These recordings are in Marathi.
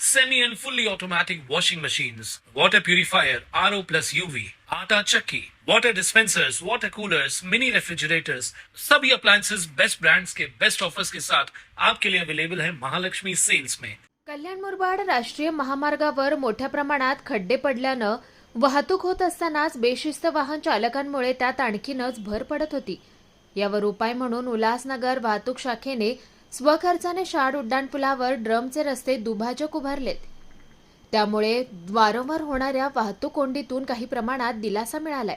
semi and fully automatic washing machines, water purifier, RO plus UV, आटा chakki, water dispensers, water coolers, mini refrigerators, सभी appliances. Best brands के best offers के साथ आपके लिए available है महालक्ष्मी सेल्स में कल्याण मुरबाड राष्ट्रीय महामार्गावर मोठ्या प्रमाणात खड्डे पडल्यानं वाहतूक होत असतानाच बेशिस्त वाहन चालकांमुळे त्यात आणखीनच भर पडत होती. यावर उपाय म्हणून उल्हासनगर वाहतूक शाखेने स्वखर्चाने शाड उड्डाणपुलावर ड्रमचे रस्ते दुभाजक उभारलेत. त्यामुळे वारंवार होणाऱ्या वाहतूक कोंडीतून काही प्रमाणात दिलासा मिळालाय.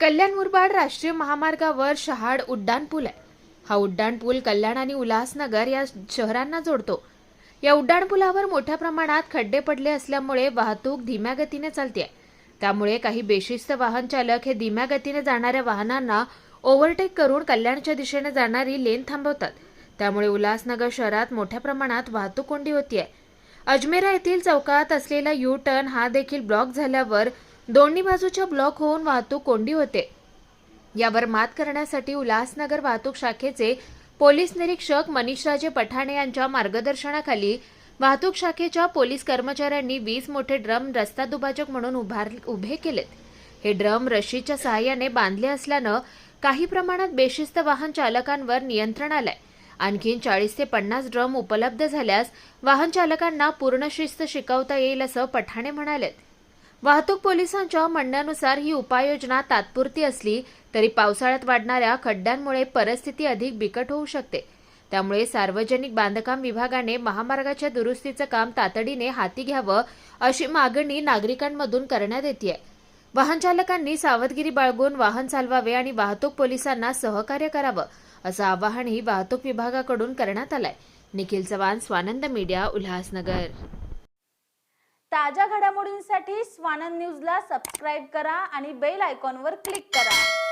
कल्याण मुरबाड राष्ट्रीय महामार्गावर शहाड उड्डाणपूल आहे. हा उड्डाणपूल कल्याण आणि उल्हासनगर या शहरांना जोडतो. या उड्डाणपुलावर मोठ्या प्रमाणात खड्डे पडले असल्यामुळे वाहतूक धीम्या गतीने चालते त्यामुळे काही बेशिस्त वाहन चालक हे धीम्या गतीने जाणाऱ्या वाहनांना ओव्हरटेक करून कल्याणच्या दिशेने जाणारी लेन थांबवतात. त्यामुळे उल्हासनगर शहरात मोठ्या प्रमाणात वाहतूक कोंडी होतीये. अजमेरा येथील चौकात असलेला यू टर्न हा देखील ब्लॉक झाल्यावर दोन्ही बाजूच्या ब्लॉक होऊन वाहतूक कोंडी होते. यावर मात करण्यासाठी उल्हासनगर वाहतूक शाखेचे पोलीस निरीक्षक मनीषराजे पठाणे यांच्या मार्गदर्शनाखाली वाहतूक शाखेच्या पोलीस कर्मचाऱ्यांनी वीस मोठे ड्रम रस्ता दुभाजक म्हणून उभार उभे केलेत. हे ड्रम रशीच्या सहाय्याने बांधले असल्यानं काही प्रमाणात बेशिस्त वाहन चालकांवर नियंत्रण आलंय. आणखीन चाळीस ते पन्नास ड्रम उपलब्ध झाल्यास वाहन चालकांना पूर्ण शिस्त शिकवता येईल असं पठाणे म्हणालेत. वाहतूक पोलिसांच्या म्हणण्यानुसार ही उपाययोजना तात्पुरती असली तरी पावसाळ्यात वाढणाऱ्या खड्ड्यांमुळे परिस्थिती अधिक बिकट होऊ शकते. त्यामुळे सार्वजनिक बांधकाम विभागाने महामार्गाच्या दुरुस्तीचं काम तातडीने हाती घ्यावं अशी मागणी नागरिकांमधून करण्यात येते वाहन चालकांनी सावधगिरी बाळगून वाहन चालवावे आणि वाहतूक पोलिसांना सहकार्य करावं असं आवाहनही वाहतूक विभागाकडून करण्यात आलंय. निखिल चव्हाण स्वानंद मीडिया उल्हासनगर. ताज्या घडामोडींसाठी स्वानंद न्यूजला सबस्क्राईब करा आणि बेल आयकॉनवर क्लिक करा.